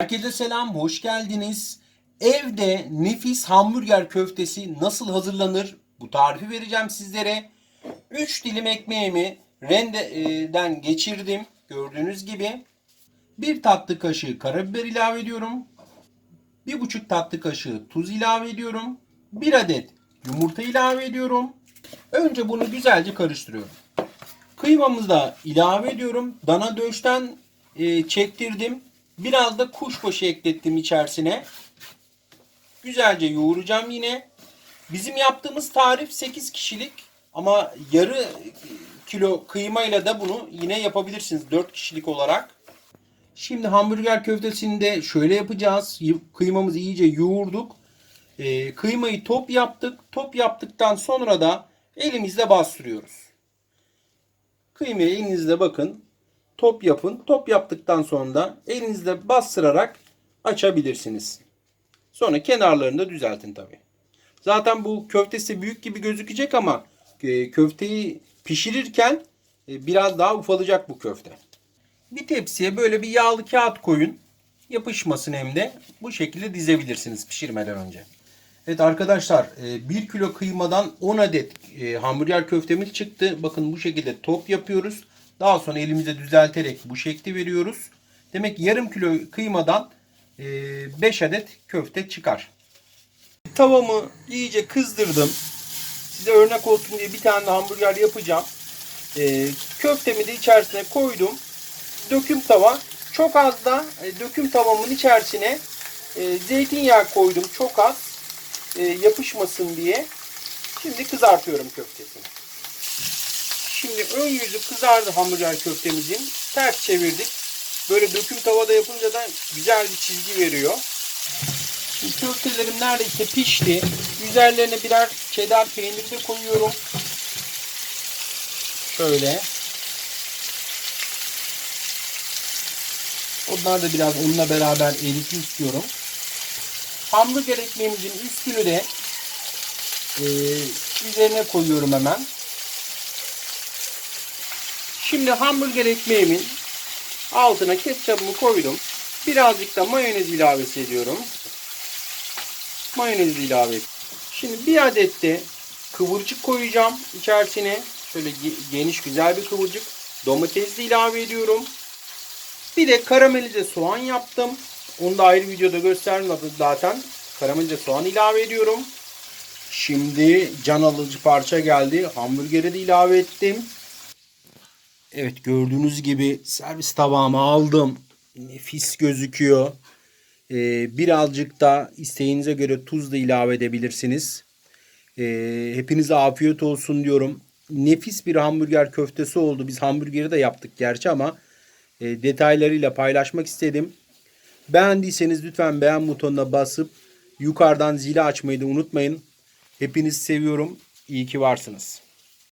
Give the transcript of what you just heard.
Herkese selam, hoş geldiniz. Evde nefis hamburger köftesi nasıl hazırlanır? Bu tarifi vereceğim sizlere. 3 dilim ekmeğimi rendeden geçirdim. Gördüğünüz gibi. 1 tatlı kaşığı karabiber ilave ediyorum. 1,5 tatlı kaşığı tuz ilave ediyorum. 1 adet yumurta ilave ediyorum. Önce bunu güzelce karıştırıyorum. Kıymamızı da ilave ediyorum. Dana döşten e, çektirdim. Biraz da kuşbaşı eklettim içerisine. Güzelce yoğuracağım yine. Bizim yaptığımız tarif 8 kişilik ama yarı kilo kıymayla da bunu yine yapabilirsiniz 4 kişilik olarak. Şimdi hamburger köftesini de şöyle yapacağız. Kıymamızı iyice yoğurduk. Ee, kıymayı top yaptık. Top yaptıktan sonra da elimizle bastırıyoruz. Kıymayı elinizle bakın. Top yapın. Top yaptıktan sonra da elinizle bastırarak açabilirsiniz. Sonra kenarlarını da düzeltin tabi. Zaten bu köftesi büyük gibi gözükecek ama e, köfteyi pişirirken e, biraz daha ufalacak bu köfte. Bir tepsiye böyle bir yağlı kağıt koyun. Yapışmasın hem de. Bu şekilde dizebilirsiniz pişirmeden önce. Evet arkadaşlar 1 kilo kıymadan 10 adet e, hamburger köftemiz çıktı. Bakın bu şekilde top yapıyoruz. Daha sonra elimize düzelterek bu şekli veriyoruz. Demek ki yarım kilo kıymadan 5 adet köfte çıkar. Tavamı iyice kızdırdım. Size örnek olsun diye bir tane hamburger yapacağım. E, köftemi de içerisine koydum. Döküm tava. Çok az da e, döküm tavamın içerisine e, zeytinyağı koydum. Çok az e, yapışmasın diye. Şimdi kızartıyorum köftesini. Şimdi ön yüzü kızardı hamburger köftemizin. Ters çevirdik. Böyle döküm tavada yapınca da güzel bir çizgi veriyor. Şimdi köftelerim neredeyse pişti. Üzerlerine birer cheddar peyniri de koyuyorum. Şöyle. Onlar da biraz onunla beraber erisin istiyorum. Hamburger ekmeğimizin üstünü de e, üzerine koyuyorum hemen. Şimdi hamburger ekmeğimin altına ketçapımı koydum. Birazcık da mayonez ilavesi ediyorum. Mayonez ilave. Şimdi bir adet de kıvırcık koyacağım içerisine. Şöyle ge- geniş güzel bir kıvırcık. Domates ilave ediyorum. Bir de karamelize soğan yaptım. Onu da ayrı videoda göstermedim zaten. Karamelize soğan ilave ediyorum. Şimdi can alıcı parça geldi. Hamburgeri de ilave ettim. Evet gördüğünüz gibi servis tabağıma aldım. Nefis gözüküyor. Ee, birazcık da isteğinize göre tuz da ilave edebilirsiniz. Ee, hepinize afiyet olsun diyorum. Nefis bir hamburger köftesi oldu. Biz hamburgeri de yaptık gerçi ama e, detaylarıyla paylaşmak istedim. Beğendiyseniz lütfen beğen butonuna basıp yukarıdan zili açmayı da unutmayın. Hepinizi seviyorum. İyi ki varsınız.